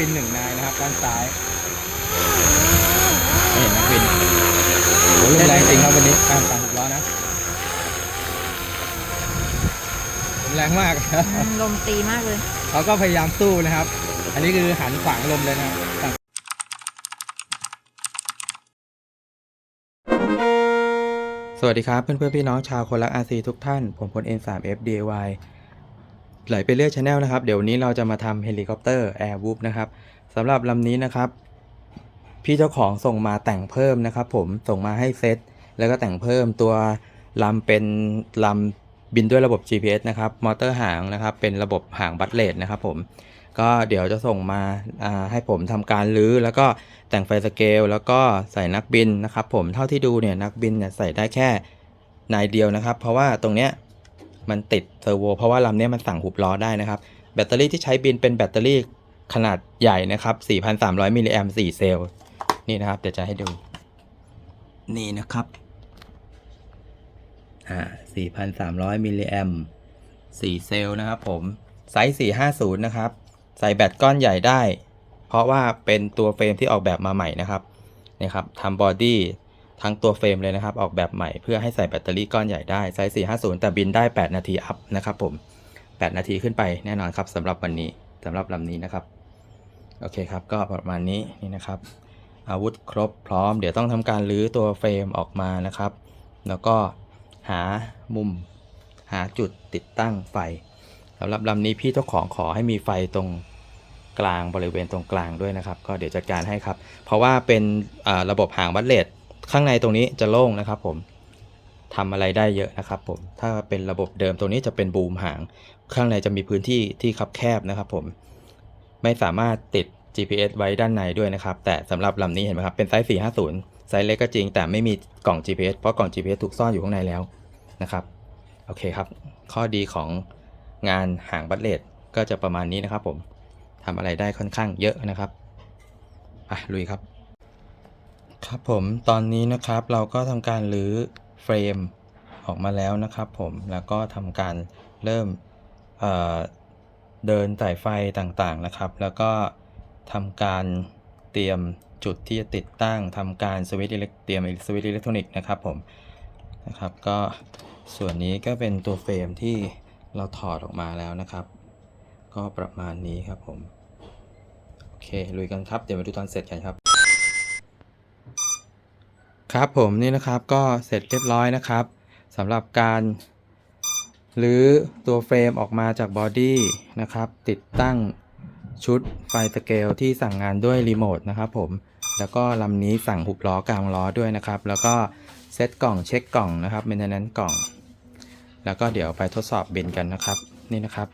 บินหนึ่งนายนะครับด้านซ้ายไม่เห็นนักบินโอ้ลมแรงจริงครับวันนี้อ่าสามสิบล้อนะลมแรงมากอืมลมตีมากเลย เขาก็พยายามสู้นะครับ อันนี้คือหันขวางลมเลยนะครับสวัสดีครับเพื่อนเพื่อนๆพี่น้องชาวคนรัก RC ทุกท่าน ผมพล N3F DIY ไหลไปเรื่อยชาแนลนะครับเดี๋ยวนี้เราจะมาทำเฮลิคอปเตอร์ Air Whoop นะครับสำหรับลำนี้นะครับ พี่เจ้าของส่งมาแต่งเพิ่มนะครับ ผมส่งมาให้เซตแล้วก็แต่งเพิ่มตัวลำเป็นลำบินด้วยระบบ GPS นะครับมอเตอร์หางนะครับ เป็นระบบหางบัตเลตนะครับผมก็เดี๋ยวจะส่งมาาให้ผมทำการรื้อ แล้วก็แต่งไฟสเกล แล้วก็ใส่นักบินนะครับ ผมเท่าที่ดูเนี่ยนักบินเนี่ยใส่ได้แค่นายเดียวนะครับ เพราะว่าตรงเนี้ย มันติดเซอร์โวเพราะว่าลำนี้มันสั่งหุบล้อได้นะครับ แบตเตอรี่ที่ใช้บินเป็นแบตเตอรี่ขนาดใหญ่นะครับ 4,300 มิลลิแอมป์4เซลล์ นี่นะครับ เดี๋ยวจะให้ดู นี่นะครับ อ่า 4,300 มิลลิแอมป์4เซลล์นะครับผม ไซส์ 450 นะครับ ใส่แบตก้อนใหญ่ได้ เพราะว่าเป็นตัวเฟรมที่ออกแบบมาใหม่นะครับ นี่ครับทำบอดี้ ทั้งตัวเฟรมเลยนะครับ ออกแบบใหม่เพื่อให้ใส่แบตเตอรี่ก้อนใหญ่ได้ไซส์ 450 แต่บินได้ 8 นาทีอัพนะครับผม 8 นาทีขึ้นไปแน่นอนครับสำหรับวันนี้สำหรับลำนี้นะครับ โอเคครับ ก็ประมาณนี้นี่นะครับ อาวุธครบพร้อม เดี๋ยวต้องทำการรื้อตัวเฟรมออกมานะครับ แล้วก็หามุม หาจุดติดตั้งไฟสำหรับลำนี้พี่เจ้าของขอให้มีไฟตรงกลางบริเวณตรงกลางด้วยนะครับ ก็เดี๋ยวจัดการให้ครับ เพราะว่าเป็นระบบหางวัดเลส ข้างในตรงนี้จะโล่งนะครับผมทำอะไรได้เยอะนะครับผม ถ้าเป็นระบบเดิมตรงนี้จะเป็นบูมหาง ข้างในจะมีพื้นที่ที่คับแคบนะครับผม ไม่สามารถติด GPS ไว้ด้านในด้วยนะครับ แต่สำหรับลำนี้เห็นไหมครับ เป็นไซส์ 450 ไซส์เล็กก็จริง แต่ไม่มีกล่อง GPS เพราะกล่อง GPS ถูกซ่อนอยู่ข้างในแล้วนะครับ โอเคครับ ข้อดีของงานหางบัตเลตก็จะประมาณนี้นะครับผมทำอะไรได้ค่อนข้างเยอะนะครับ อะลุยครับ ครับผมตอนนี้นะครับเราก็ทำการรื้อเฟรมออกมาแล้วนะครับผมแล้วก็ทำการเริ่มเเดินสายไฟต่างๆนะครับ แล้วก็ทำการเตรียมจุดที่จะติดตั้งทำการสวิตช์อิเล็กเตรียมสวิตช์อิเล็กทรอนิกส์นะครับผมนะครับก็ส่วนนี้ก็เป็นตัวเฟรมที่เราถอดออกมาแล้วนะครับ ก็ประมาณนี้ครับผมโอเคลุยกันครับเดี๋ยวมาดูตอนเสร็จกันครับ ครับผมนี่นะครับก็เสร็จเรียบร้อยนะครับสำหรับการรื้อตัวเฟรมออกมาจากบอดี้นะครับ ติดตั้งชุดไฟสเกลที่สั่งงานด้วยรีโมทนะครับผมแล้วก็ลำนี้สั่งหุบล้อกลางล้อด้วยนะครับ แล้วก็เซตกล่องเช็คกล่องนะครับเมนเทนแนนกล่อง แล้วก็เดี๋ยวไปทดสอบบินกันนะครับนี่นะครับ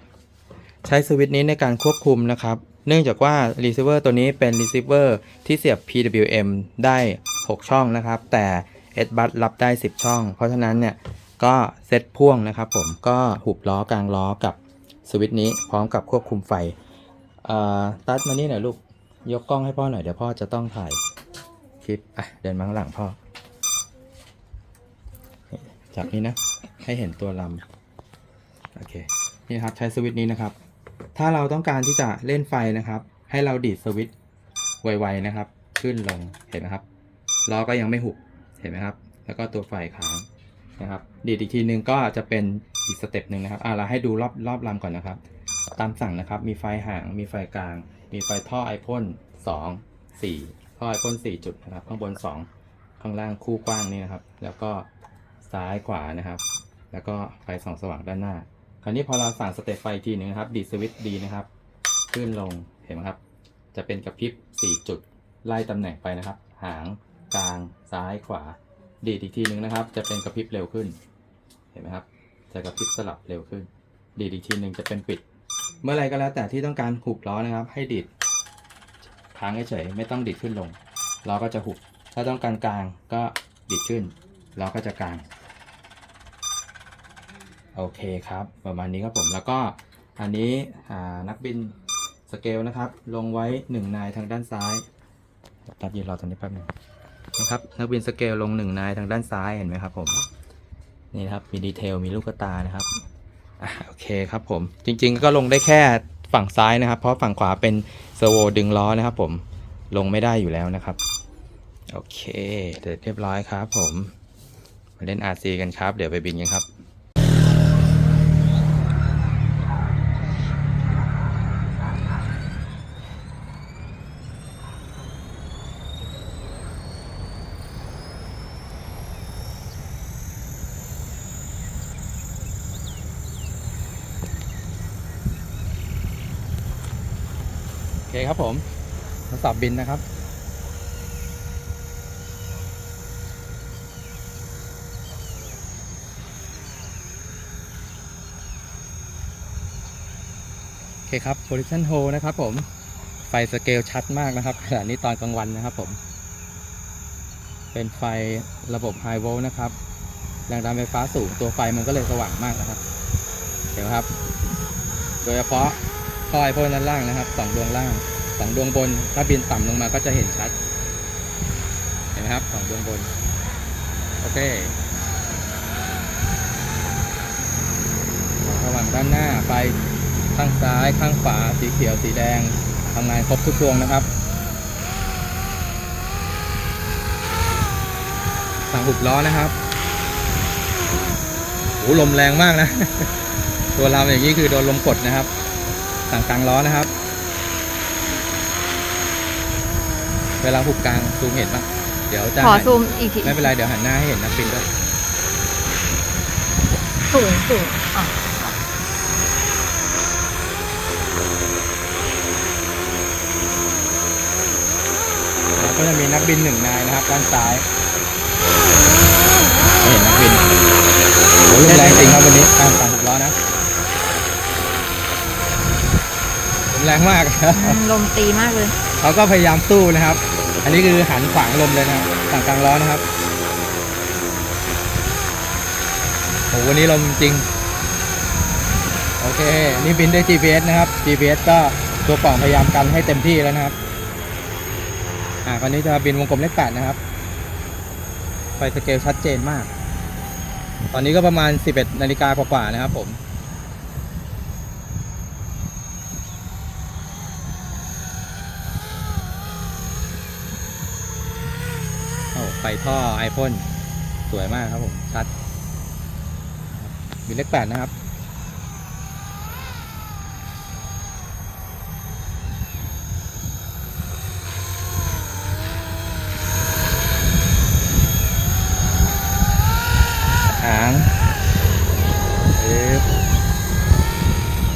ใช้สวิตช์นี้ในการควบคุมนะครับ เนื่องจากว่า receiver ตัวนี้เป็น receiver ที่เสียบ PWM ได้ 6 ช่องนะครับ แต่ S bus รับได้ 10 ช่อง เพราะฉะนั้นเนี่ยก็เซตพ่วงนะครับผมก็หุบล้อกลางล้อกับสวิตช์นี้พร้อมกับควบคุมไฟตัดมานี่หน่อยลูก ยกกล้องให้พ่อหน่อยเดี๋ยวพ่อจะต้องถ่ายคลิปอะเดินมาข้างหลังพ่อ จากนี้นะ ให้เห็นตัวลำโอเคนี่ครับใช้สวิตช์นี้นะครับ ถ้าเราต้องการที่จะเล่นไฟนะครับ ให้เราดีดสวิตช์ไวๆนะครับ ขึ้นลงเห็นไหมครับ ล้อก็ยังไม่หุบเห็นไหมครับ แล้วก็ตัวไฟค้างนะครับ ดีดอีกทีนึงก็จะเป็นอีกสเต็ปหนึ่งนะครับอ่าเราให้ดูรอบรอบลำก่อนนะครับ ตามสั่งนะครับ มีไฟห่าง มีไฟกลาง มีไฟท่อไอพ่นสองสี่ท่อไอพ่นสี่จุดนะครับ ข้างบนสองข้างล่างคู่กว้างนี่นะครับ แล้วก็ซ้ายขวานะครับ แล้วก็ไฟส่องสว่างด้านหน้า คราวนี้พอเราสั่งสเต็ปไฟอีกทีหนึ่งนะครับ ดีดสวิตช์ดีนะครับ ขึ้นลง เห็นไหมครับ จะเป็นกระพริบ4จุด ไล่ตำแหน่งไปนะครับ หาง กลางซ้ายขวา ดีดอีกทีหนึงนะครับ จะเป็นกระพริบเร็วขึ้น เห็นไหมครับ จะกระพริบสลับเร็วขึ้น ดีดอีกทีหนึ่งจะเป็นปิด เมื่อไรก็แล้วแต่ที่ต้องการหุบล้อนะครับ ให้ดีดค้างเฉยไม่ต้องดีดขึ้นลงล้อก็จะหุบ ถ้าต้องการกลางก็ดีดขึ้นล้อก็จะกลาง โอเคครับ ประมาณนี้ครับผมแล้วก็อันนี้นักบินสเกลนะครับ ลงไว้ 1 นายทางด้านซ้ายตัดยืนรอตรงนี้แป๊บหนึง นะครับ นักบินสเกลลง1นายทางด้านซ้ายเห็นไหมครับผมนี่ครับมีดีเทลมีลูกตานะครับอะโอเคครับผมจริงๆก็ลงได้แค่ฝั่งซ้ายนะครับ เพราะฝั่งขวาเป็นเซอร์โวดึงล้อนะครับ ผมลงไม่ได้อยู่แล้วนะครับ โอเคเสร็จเรียบร้อยครับผมมาเล่น RC กันครับ เดี๋ยวไปบินกันครับ ครับผมทดสอบบินนะครับโอเคครับ position hold นะครับผม ไฟสเกลชัดมากนะครับขณะนี้ตอนกลางวันนะครับผม เป็นไฟระบบ high volt นะครับ แรงดันไฟฟ้าสูง ตัวไฟมันก็เลยสว่างมากนะครับ เดี๋ยวครับ โดยเฉพาะท่อไอโฟนด้านล่างนะครับสองดวงล่าง สองดวงบน ถ้าบินต่ำลงมาก็จะเห็นชัด เห็นไหมครับสองดวงบน โอเคระหว่างด้านหน้าไฟข้างซ้ายข้างขวาสีเขียวสีแดงทำงานครบทุกดวงนะครับสั่งหุบล้อนะครับโอ้ลมแรงมากนะ ตัวเราอย่างนี้คือโดนลมกดนะครับ สั่งกลางล้อนะครับ เวลาหุบกลางซูมเห็นปะเดี๋ยวจะขอหันซูมอีกทีไม่เป็นไรเดี๋ยวหันหน้าให้เห็นนักบินด้วยสูงสูงอะแล้วก็จะมีนักบินหนึ่งนายนะครับด้านซ้ายไม่เห็นนักบินโอ้ลมแรงจริงครับวันนี้อะสั่งหุบล้อนะลมแรงมากอืมลมตีมากเลย เขาก็พยายามสู้นะครับ อันนี้คือหันขวางลมเลยนะครับสั่งกลางล้อนะครับโอ้วันนี้ลมจริง โอเค นี่บินด้วย GPS นะครับ GPS ก็ตัวกล่องพยายามกันให้เต็มที่แล้วนะครับ อ่าคราวนี้จะบินวงกลมเลขแปดนะครับไฟสเกลชัดเจนมาก ตอนนี้ก็ประมาณ 11นาฬิกากว่าๆนะครับผม โอ้ไฟท่อไอพ่นสวยมากครับผม ชัดบินเลขแปดนะครับ หาง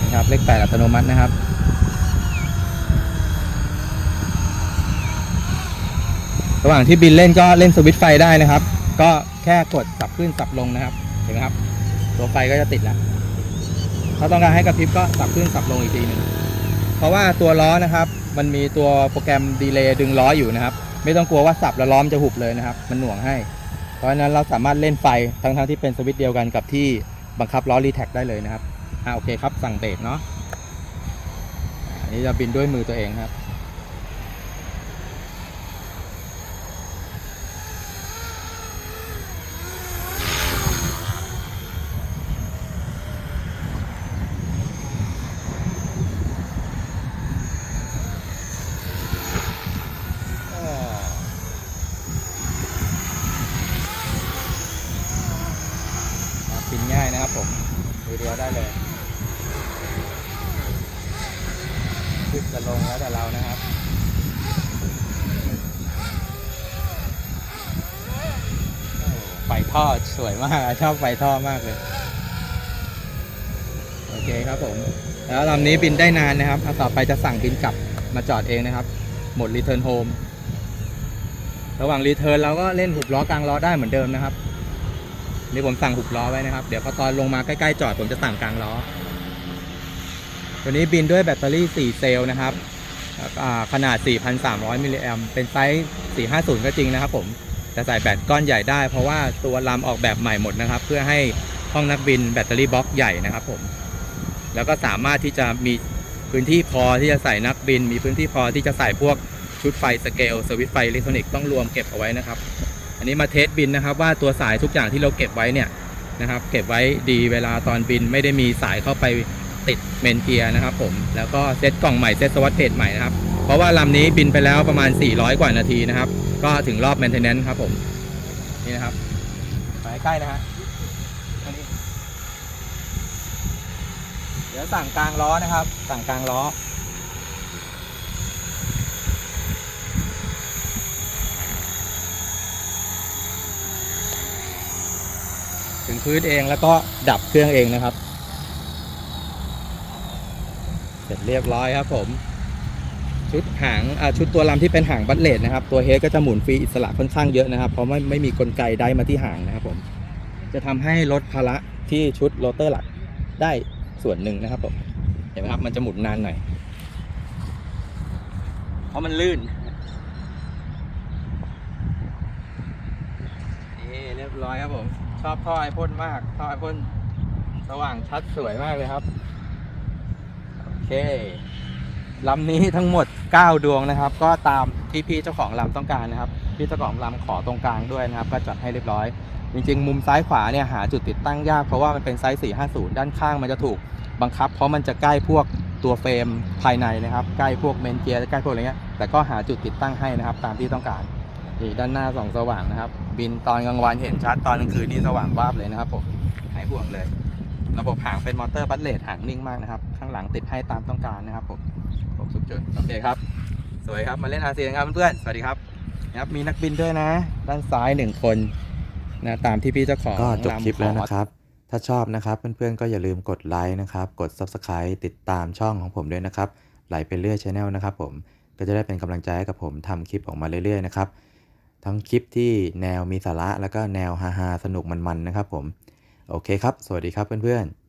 นะครับเลขแปดอัตโนมัตินะครับ ระหว่างที่บินเล่นก็เล่นสวิตช์ไฟได้นะครับ ก็แค่กดสับขึ้นสับลงนะครับ เห็นไหมครับ ตัวไฟก็จะติดแล้ว ถ้าต้องการให้กระพริบก็สับขึ้นสับลงอีกทีหนึ่งเพราะว่าตัวล้อนะครับ มันมีตัวโปรแกรมดีเลย์ดึงล้ออยู่นะครับ ไม่ต้องกลัวว่าสับแล้วล้อมจะหุบเลยนะครับ มันหน่วงให้ เพราะฉะนั้นเราสามารถเล่นไฟทั้งๆทที่เป็นสวิตช์เดียวกันกับที่บังคับล้อรีแท็กได้เลยนะครับอ่าโอเคครับสั่งเบรกเนาะอันนี้จะบินด้วยมือตัวเองครับบินง่ายนะครับผมมือเดียวได้เลยขึ้น จะลงแล้วแต่เรานะครับไฟท่อสวยมาก ชอบไฟท่อมากเลย โอเคครับผม แล้วลำนี้บินได้นานนะครับอะต่อไปจะสั่งบินกลับมาจอดเองนะครับ หมด Return Home ระหว่าง Return เราก็เล่นหุบล้อกลางล้อได้เหมือนเดิมนะครับ นี่ผมสั่งหุบล้อไว้นะครับ เดี๋ยวพอตอนลงมาใกล้ๆจอดผมจะสั่งกลางล้อ ตัวนี้บินด้วยแบตเตอรี่ 4 เซลล์นะครับขนาด 4,300 มิลลิแอมเป็นไซส์ 450 ก็จริงนะครับผมแต่ใส่แบตก้อนใหญ่ได้ เพราะว่าตัวลำออกแบบใหม่หมดนะครับ เพื่อให้ห้องนักบินแบตเตอรี่บล็อกใหญ่นะครับผมแล้วก็สามารถที่จะมีพื้นที่พอที่จะใส่นักบิน มีพื้นที่พอที่จะใส่พวกชุดไฟสเกลสวิตไฟอิเล็กทรอนิกส์ต้องรวมเก็บเอาไว้นะครับ อันนี้มาเทสบินนะครับ ว่าตัวสายทุกอย่างที่เราเก็บไว้เนี่ยนะครับ เก็บไว้ดีเวลาตอนบินไม่ได้มีสายเข้าไป ติดเมนเกียร์นะครับผมแล้วก็เซตกล่องใหม่เซตสวัสดเพจใหม่นะครับ เพราะว่าลำนี้บินไปแล้วประมาณ 400 กว่านาทีนะครับ ก็ถึงรอบ maintenance ครับผม นี่นะครับไปใกล้นะฮะอันนี้เดี๋ยวสั่งกลางล้อนะครับ สั่งกลางล้อถึงพื้นเองแล้วก็ดับเครื่องเองนะครับ เสร็จเรียบร้อยครับผม ชุดหางชุดตัวลำที่เป็นหางบัตเลตนะครับ ตัวเฮดก็จะหมุนฟรีอิสระค่อนข้างเยอะนะครับ เพราะไม่ไม่มีกลไกได้มาที่หางนะครับผม จะทำให้ลดภาระที่ชุดโรเตอร์หลักได้ส่วนหนึ่งนะครับผมเห็นไหมครับมันจะหมุนนานหน่อย เพราะมันลื่นนี่เรียบร้อยครับผม ชอบท่อไอพ่นมากท่อไอพ่นสว่างชัดสวยมากเลยครับ เคลำนี้ทั้งหมด 9 ดวงนะครับ ก็ตามที่พี่เจ้าของลำต้องการนะครับ พี่เจ้าของลำขอตรงกลางด้วยนะครับ ก็จัดให้เรียบร้อย จริงๆ มุมซ้ายขวาเนี่ยหาจุดติดตั้งยากเพราะว่ามันเป็นไซส์ 450 ด้านข้างมันจะถูกบังคับ เพราะมันจะใกล้พวกตัวเฟรมภายในนะครับ ใกล้พวกเมนเกียร์ใกล้พวกอะไรเงี้ยแต่ก็หาจุดติดตั้งให้นะครับ ตามที่ต้องการนี่ด้านหน้าส่องสว่างนะครับ บินตอนกลางวันเห็นชัดตอนกลางคืนนี่สว่างวาบเลยนะครับผมหายห่วงเลย ระบบหางเป็นมอเตอร์บัตเลตหางนิ่งมากนะครับางหลังติดให้ตามต้องการนะครับผมผมสุดจุดโอเคครับ สวยครับมาเล่นอาเซียนครับเพื่อนๆสวัสดีครับนะครับมีนักบินด้วยนะ ด้านซ้ายหนึ่งคนนะตามที่พี่เจ้าของก็จบคลิปแล้วนะครับ ถ้าชอบนะครับเพื่อนๆก็อย่าลืมกดไลค์นะครับ กด Subscribe ติดตามช่องของผมด้วยนะครับไหลไปเรื่อยช n e l นะครับผมก็จะได้เป็นกำลังใจให้กับผมทำคลิปออกมาเรื่อยๆนะครับทั้งคลิปที่แนวมีสาระแล้วก็แนวฮาๆสนุกมันๆนะครับผม โอเคครับ สวัสดีครับเพื่อนๆ